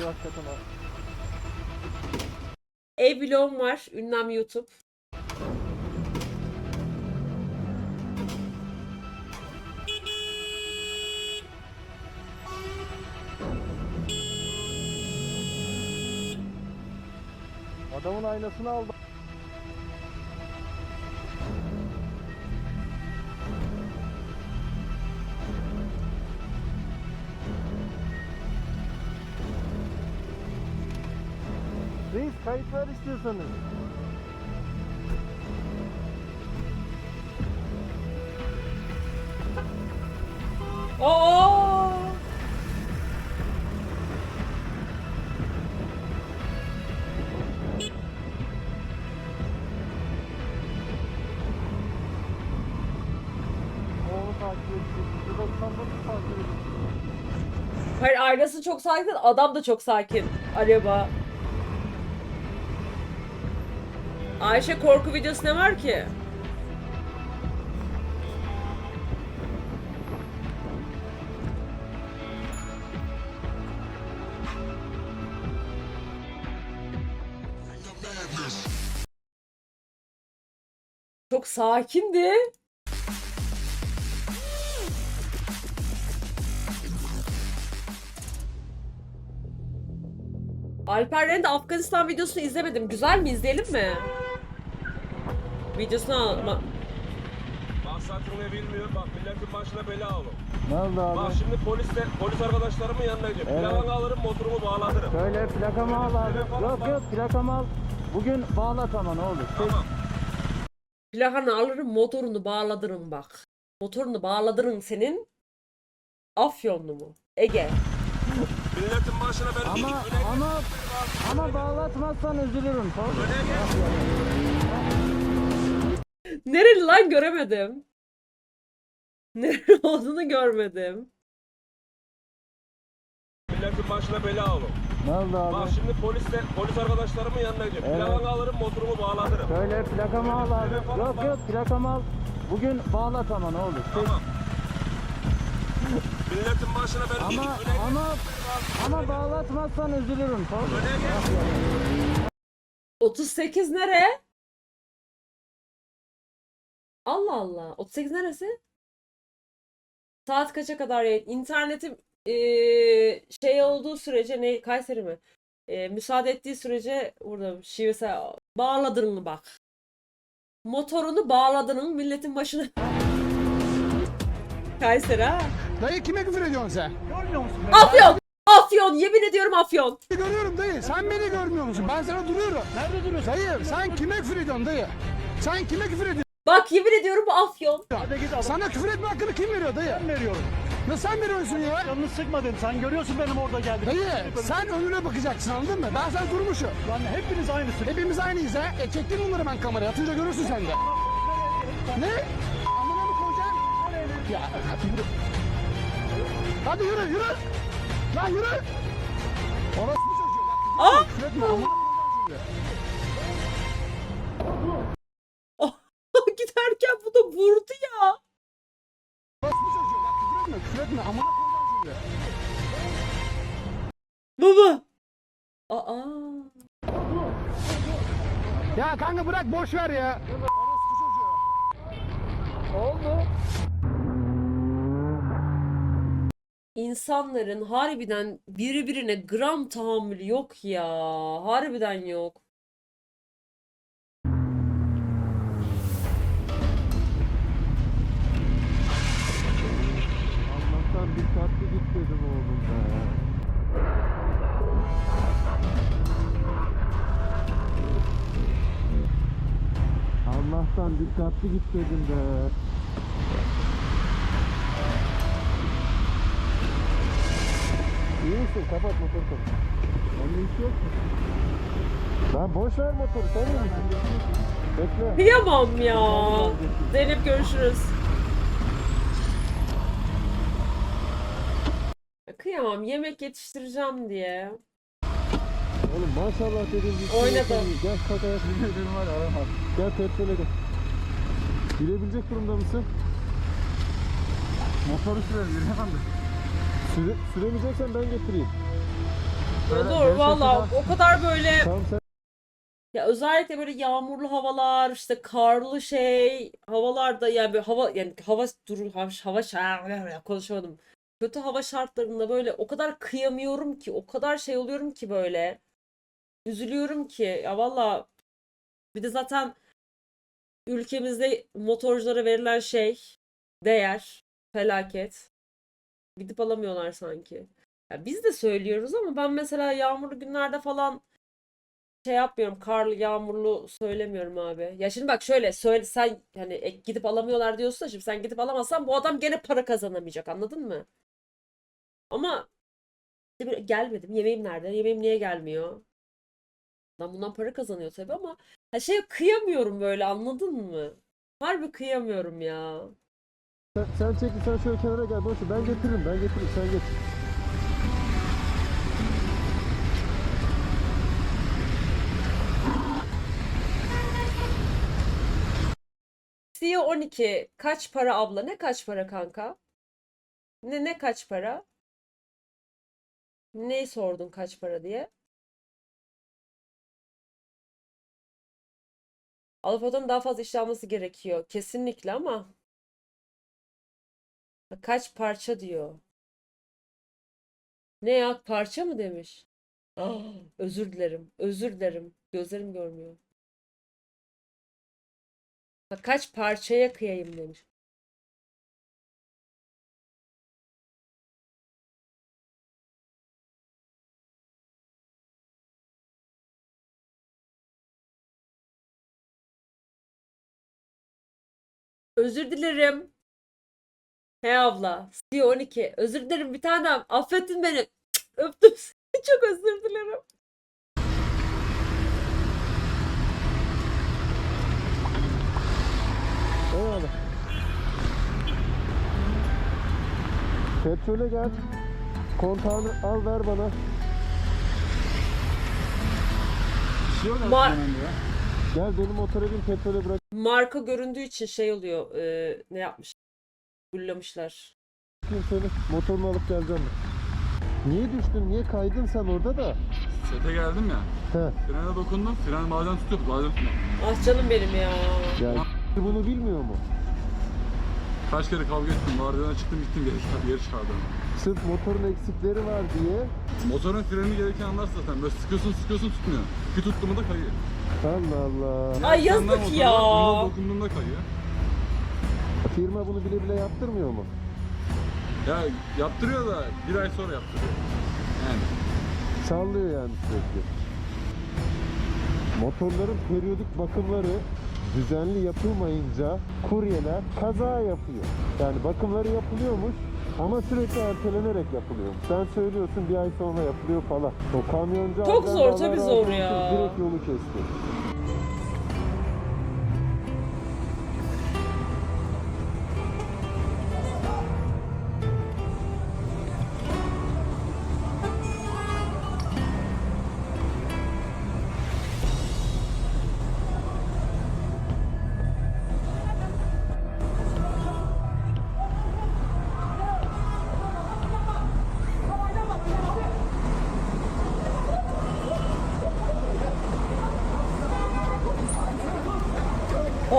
oluyor hakikaten ha. Ev vlogum var. Ünlem YouTube. Adamın aynasını aldı. Kayıt ver istiyorsanız. Oo! Oğlu takip edecek. 99 takip edecek. Hayır aynası çok sakin. Adam da çok sakin. Araba. Ayşe korku videosu ne var ki? Çok sakindi. Alper'lerin de Afganistan videosunu izlemedim. Güzel mi? İzleyelim mi? Videosunu alma. Maksatını bilmiyor. Bak milletin başına bela olur. Ne oldu abi? Bak şimdi polisle, polis arkadaşlarımın yanına gideceğim. Evet. Plakanı alırım motorumu bağlatırım. Şöyle plakamı al abi. Yok yok plakamı al. Bugün bağlat ama ne olur. Tamam. Plakanı alırım motorunu bağladırım bak. Motorunu bağladırım senin. Afyonlu mu? Ege. Milletin başına ben Ama ama ama bağlatmazsan üzülürüm. Tamam öne. Nereli lan göremedim. Nereli olduğunu görmedim. Milletin başına bela olur. Ne oldu Bak abi? şimdi polisle, polis arkadaşlarımın yanına gideceğim. Evet. Plakanı alırım motorumu bağlatırım. Şöyle plakamı al abi. Yok yok plakamı al. Bugün bağlat ama ne olur. Tamam. Milletin başına ben Ama ama ama bağlatmazsan üzülürüm. Tamam mı? Öne geç. 38 nere? Allah Allah. 38 neresi? Saat kaça kadar yayın? İnternetim eee, şey olduğu sürece ne Kayseri mi? Eee, müsaade ettiği sürece burada şivese bağladın bak. Motorunu bağladın milletin başına. Kayseri ha. Dayı kime küfür ediyorsun sen? Afyon! Afyon! Yemin ediyorum Afyon. Görüyorum dayı. Sen beni görmüyor musun? Ben sana duruyorum. Nerede duruyorsun? Dayı sen kime küfür ediyorsun dayı? Sen kime küfür ediyorsun? Bak yemin ediyorum bu Afyon. Sana küfür etme hakkını kim veriyor dayı? Ben veriyorum. Nasıl sen veriyorsun ya? Canını sıkmadın. Sen görüyorsun benim orada geldim. Dayı sen önüne bakacaksın anladın mı? Ben sen durmuşum. Lan hepiniz aynısınız. Hepimiz aynıyız ha. E çektim bunları ben kameraya. Atınca görürsün sen de. Ne? Amına mı koyacaksın? Ya hadi yürü. Hadi yürü yürü. Lan yürü. Orospu çocuğu. Bak, Aa! Ya kanka bırak boş ver ya. Oldu. İnsanların harbiden birbirine gram tahammülü yok ya. Harbiden yok. Allah'tan dikkatli git dedim be. İyi misin? Kapat motoru kapat. Onun işi yok mu? Lan boş ver motoru sen iyi misin? Bekle. Kıyamam ya. Zeynep görüşürüz. Kıyamam yemek yetiştireceğim diye. Oğlum maşallah dedim. bir şey Oynadım. Gel var arama. Gel petrole gel. Bilebilecek durumda mısın? Motoru sürelim efendim. Süre, süremeyeceksen ben getireyim. Gerçekten- valla o kadar böyle Tamam sen ya özellikle böyle yağmurlu havalar işte karlı şey havalarda yani böyle hava yani hava duru hava, hava şa- konuşamadım. Kötü hava şartlarında böyle o kadar kıyamıyorum ki o kadar şey oluyorum ki böyle üzülüyorum ki ya valla bir de zaten ülkemizde motorculara verilen şey değer felaket gidip alamıyorlar sanki. Ya biz de söylüyoruz ama ben mesela yağmurlu günlerde falan şey yapmıyorum. Karlı, yağmurlu söylemiyorum abi. Ya şimdi bak şöyle söyle sen hani e, gidip alamıyorlar diyorsun da şimdi sen gidip alamazsan bu adam gene para kazanamayacak anladın mı? Ama gelmedim. Yemeğim nerede? Yemeğim niye gelmiyor? Lan bundan para kazanıyor tabii ama ha şey kıyamıyorum böyle anladın mı? Harbi kıyamıyorum ya. sen, sen çekil sen şöyle kenara gel boş ver. Ben getiririm ben getiririm sen getir. CEO 12 kaç para abla? Ne kaç para kanka? Ne ne kaç para? Neyi sordun kaç para diye? Alfa'dan daha fazla iş alması gerekiyor. Kesinlikle ama kaç parça diyor. Ne ya parça mı demiş? Özür dilerim. Özür dilerim. Gözlerim görmüyor. Kaç parçaya kıyayım demiş. Özür dilerim. He abla. C12. Özür dilerim bir tanem. Affettin beni. Öptüm seni. Çok özür dilerim. Eyvallah. Petrole gel. Kontağını al ver bana. Mar- Gel benim motora bin petrole bırak. Marka göründüğü için şey oluyor. e, ne yapmış? Bullamışlar. Bakayım seni. Motorunu alıp geleceğim ben. Niye düştün? Niye kaydın sen orada da? Sete geldim ya. He. Frene dokundum. Fren bazen tutuyor, bazen tutmuyor. Ah canım benim ya. Ya bunu bilmiyor mu? Kaç kere kavga ettim. Vardiyana çıktım gittim geri, çıkar- geri çıkardım. Sırf motorun eksikleri var diye. Motorun freni gereken anlarsın zaten. Böyle sıkıyorsun sıkıyorsun tutmuyor. Bir tuttu mu da kayıyor. Allah Allah. Ay yazık ya. bunda dokunduğunda kayıyor. Firma bunu bile bile yaptırmıyor mu? Ya yaptırıyor da bir ay sonra yaptırıyor. Yani. Sallıyor yani sürekli. Motorların periyodik bakımları düzenli yapılmayınca kuryeler kaza yapıyor. Yani bakımları yapılıyormuş ama sürekli ertelenerek yapılıyormuş. Sen söylüyorsun bir ay sonra yapılıyor falan. O kamyoncu Çok zor, tabii zor ya. Direkt yolu kesti.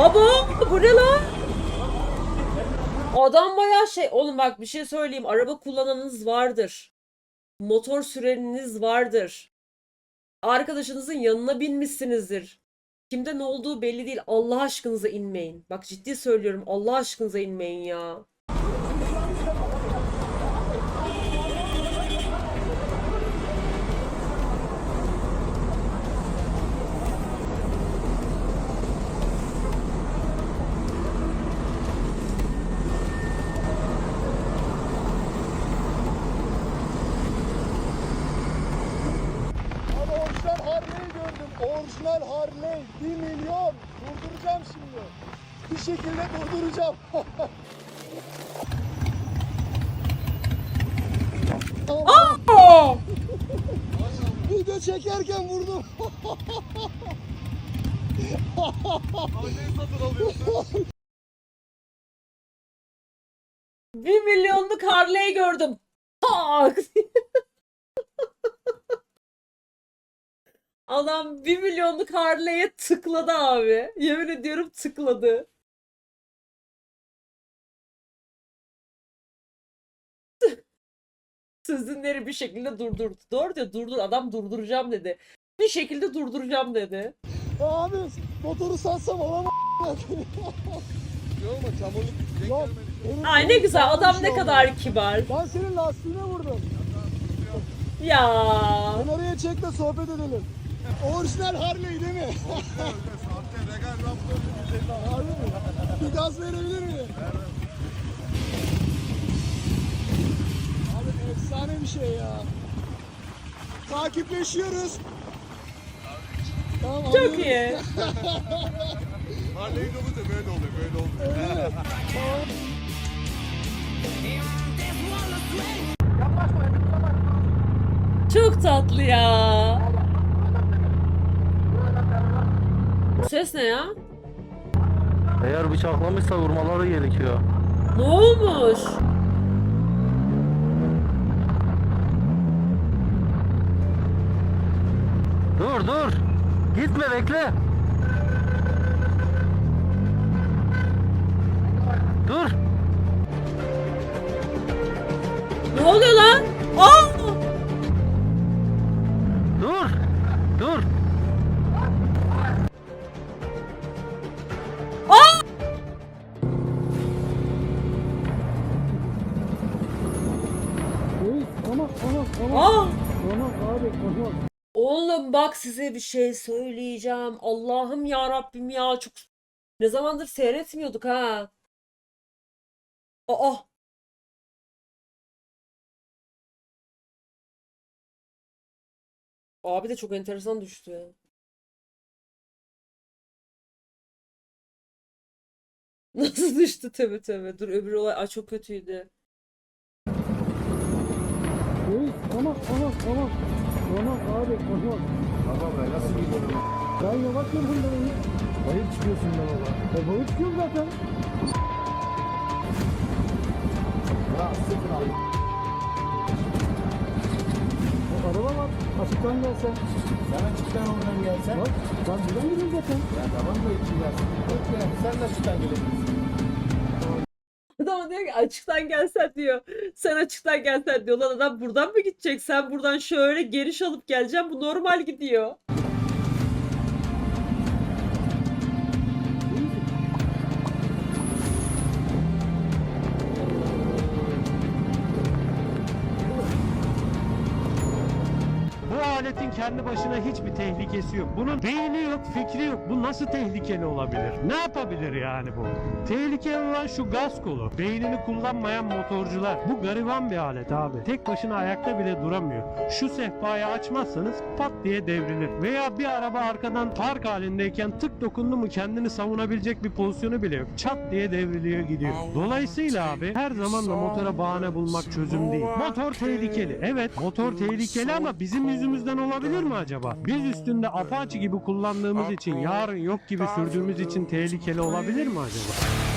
Aba bu ne lan? Adam bayağı şey. Oğlum bak bir şey söyleyeyim. Araba kullananınız vardır. Motor süreniniz vardır. Arkadaşınızın yanına binmişsinizdir. Kimde ne olduğu belli değil. Allah aşkınıza inmeyin. Bak ciddi söylüyorum. Allah aşkınıza inmeyin ya. Abi orijinal Harley gördüm. Orijinal Harley. 1 milyon. Durduracağım şimdi. Bir şekilde durduracağım. Aa! Video çekerken vurdum. Bir milyonluk Harley gördüm. Tak! Adam 1 milyonluk Harley'e tıkladı abi. Yemin ediyorum tıkladı. Sözünleri bir şekilde durdurdu. Doğru diyor durdur. Adam durduracağım dedi. Bir şekilde durduracağım dedi. Abi motoru satsam olamam. Yok çamurluk benim- Ay ne güzel adam ne kadar kibar. Ben senin lastiğine vurdum. Ya. Kameraya çek de sohbet edelim. Orijinal Harley değil mi? Sahte regal raptor. Harbi mi? Bir gaz verebilir miyim? Abi efsane bir şey ya. Takipleşiyoruz. Tamam, Çok anlıyorum. iyi. Harley'in olunca böyle oluyor böyle oluyor. Çok tatlı ya. Bu ses ne ya? Eğer bıçaklamışsa vurmaları gerekiyor. Ne olmuş? Dur dur. Gitme bekle. Dur. Ne oluyor lan? Aa! Oğlum bak size bir şey söyleyeceğim. Allah'ım ya Rabbim ya çok ne zamandır seyretmiyorduk ha. Aa. Abi de çok enteresan düştü. Nasıl düştü tövbe tövbe. Dur öbür olay ay çok kötüydü. Hey, tamam tamam tamam. Tamam abi tamam. Tamam be nasıl gidiyorum? Ben yavaş yapın ben onu. Bayır çıkıyorsun ben valla. E balık çıkıyor zaten. Ya sıfır abi. E, araba var. Açıktan gelsen. Sen açıktan oradan gelsen. Bak ben buradan gidiyorum zaten. Ya tamam da için gelsin. Yok yani sen de açıktan gelebilirsin. Adam diyor ki açıktan gelsen diyor. Sen açıktan gelsen diyor. Lan adam buradan mı gidecek? Sen buradan şöyle geniş alıp geleceğim. Bu normal gidiyor. Kendi başına hiçbir tehlikesi yok. Bunun beyni yok, fikri yok. Bu nasıl tehlikeli olabilir? Ne yapabilir yani bu? Tehlikeli olan şu gaz kolu. Beynini kullanmayan motorcular. Bu gariban bir alet abi. Tek başına ayakta bile duramıyor. Şu sehpayı açmazsanız pat diye devrilir. Veya bir araba arkadan park halindeyken tık dokundu mu kendini savunabilecek bir pozisyonu bile yok. Çat diye devriliyor gidiyor. Dolayısıyla abi her zaman da motora bahane bulmak çözüm değil. Motor tehlikeli. Evet motor tehlikeli ama bizim yüzümüzden olabilir mi acaba? Biz üstünde Apache gibi kullandığımız için yarın yok gibi sürdüğümüz için tehlikeli olabilir mi acaba?